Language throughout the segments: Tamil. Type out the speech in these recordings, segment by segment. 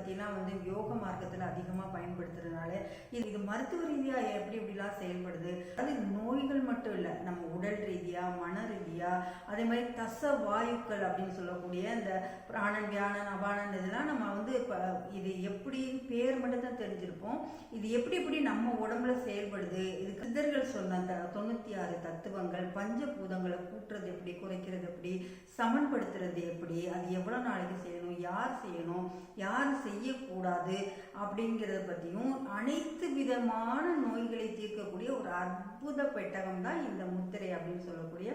பற்றிலாம் வந்து யோக மார்க்கத்தில் அதிகமாக பயன்படுத்துறதுனால இது இது மருத்துவ ரீதியாக எப்படி இப்படிலாம் செயல்படுது? அது நோய்கள் மட்டும் இல்லை நம்ம உடல் ரீதியாக மன இல்லையா அதே மாதிரி தச வாயுக்கள் அப்படின்னு சொல்லக்கூடிய இந்த பிராணன் வியானன் அபானன் இதெல்லாம் நம்ம வந்து இது எப்படி பேர் மட்டும் தான் தெரிஞ்சிருப்போம். இது எப்படி எப்படி நம்ம உடம்புல செயல்படுது? இது சித்தர்கள் சொன்ன அந்த தொண்ணூற்றி ஆறு தத்துவங்கள் பஞ்சபூதங்களை கூட்டுறது எப்படி குறைக்கிறது எப்படி சமன்படுத்துறது எப்படி அது எவ்வளோ நாளைக்கு செய்யணும் யார் செய்யணும் யார் செய்யக்கூடாது அப்படிங்கிறத பற்றியும் அனைத்து விதமான நோய்களை தீர்க்கக்கூடிய ஒரு அற்புத பெட்டகம் தான் இந்த முத்திரை அப்படின்னு சொல்லக்கூடிய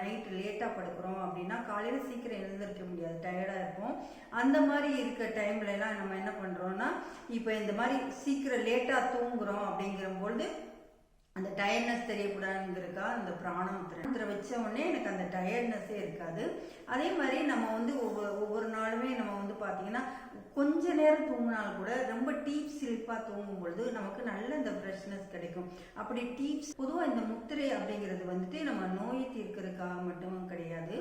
நைட்டு லேட்டாக படுக்கிறோம் அப்படின்னா காலையில் சீக்கிரம் எழுந்திருக்க முடியாது. டயர்டாக இருப்போம். அந்த மாதிரி இருக்க டைம்ல எல்லாம் நம்ம என்ன பண்ணுறோம்னா இப்போ இந்த மாதிரி சீக்கிரம் லேட்டாக தூங்குறோம் அப்படிங்கிறபொழுது அந்த டயர்ட்னஸ் தெரியக்கூடாதுங்கிறக்கா அந்த பிராணமுத்திரை. வச்ச உடனே எனக்கு அந்த டயர்ட்னஸ்ஸே இருக்காது. அதே மாதிரி நம்ம வந்து ஒவ்வொரு ஒவ்வொரு நாளுமே நம்ம வந்து பார்த்தீங்கன்னா கொஞ்ச நேரம் தூங்கினாலும் கூட ரொம்ப டீப் சிரிப்பா தூங்கும் பொழுது நமக்கு நல்ல இந்த ஃப்ரெஷ்னஸ் கிடைக்கும். அப்படி டீப்ஸ் பொதுவாக இந்த முத்திரை அப்படிங்கிறது வந்துட்டு நம்ம நோயை தீர்க்கிறதுக்காக மட்டும் கிடையாது.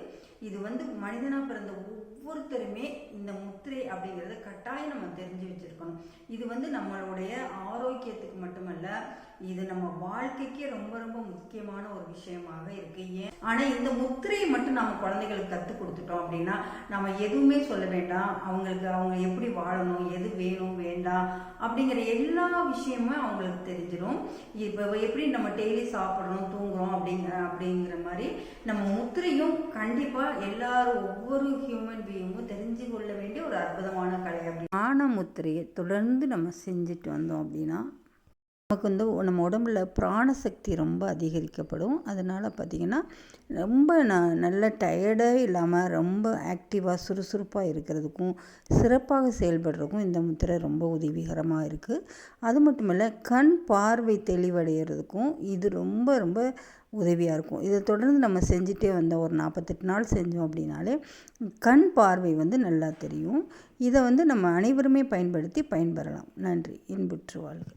இது வந்து மனிதனாக பிறந்த ஒவ்வொருத்தருமே இந்த முத்திரை அப்படிங்கிறத கட்டாயம் நம்ம தெரிஞ்சு வச்சிருக்கணும். இது வந்து நம்மளுடைய ஆரோக்கியத்துக்கு மட்டுமல்ல இது நம்ம வாழ்க்கைக்கே ரொம்ப ரொம்ப முக்கியமான ஒரு விஷயமாக இருக்கு. ஏன்? ஆனா இந்த முத்திரையை மட்டும் நம்ம குழந்தைகளுக்கு கற்றுக் கொடுத்துட்டோம் அப்படின்னா நம்ம எதுவுமே சொல்ல வேண்டாம். அவங்களுக்கு அவங்க எப்படி வாழணும் எது வேணும் வேண்டாம் அப்படிங்கிற எல்லா விஷயமும் அவங்களுக்கு தெரிஞ்சிடும் இப்போ எப்படி நம்ம டெய்லி சாப்பிட்றோம் தூங்குறோம் அப்படிங்கிற அப்படிங்கிற மாதிரி நம்ம முத்திரையும் கண்டிப்பாக எல்லாரும் ஒவ்வொரு ஹியூமன் பீயிங்கும் தெரிஞ்சு கொள்ள வேண்டிய ஒரு அற்புதமான கலை அப்படி. ஆன முத்திரையை தொடர்ந்து நம்ம செஞ்சுட்டு வந்தோம் அப்படின்னா நமக்கு வந்து நம்ம உடம்புல பிராணசக்தி ரொம்ப அதிகரிக்கப்படும். அதனால் பார்த்திங்கன்னா ரொம்ப ந நல்ல டயர்டே இல்லாமல் ரொம்ப ஆக்டிவாக சுறுசுறுப்பாக இருக்கிறதுக்கும் சிறப்பாக செயல்படுறதுக்கும் இந்த முத்திரை ரொம்ப உதவிகரமாக இருக்குது அது மட்டும் இல்லை கண் பார்வை தெளிவடைகிறதுக்கும் இது ரொம்ப ரொம்ப உதவியாக இருக்கும். இதை தொடர்ந்து நம்ம செஞ்சுட்டே வந்த ஒரு நாற்பத்தெட்டு நாள் செஞ்சோம் அப்படின்னாலே கண் பார்வை வந்து நல்லா தெரியும். இதை வந்து நம்ம அனைவருமே பயன்படுத்தி பயன்பெறலாம். நன்றி. இன்புற்று வாழ்க.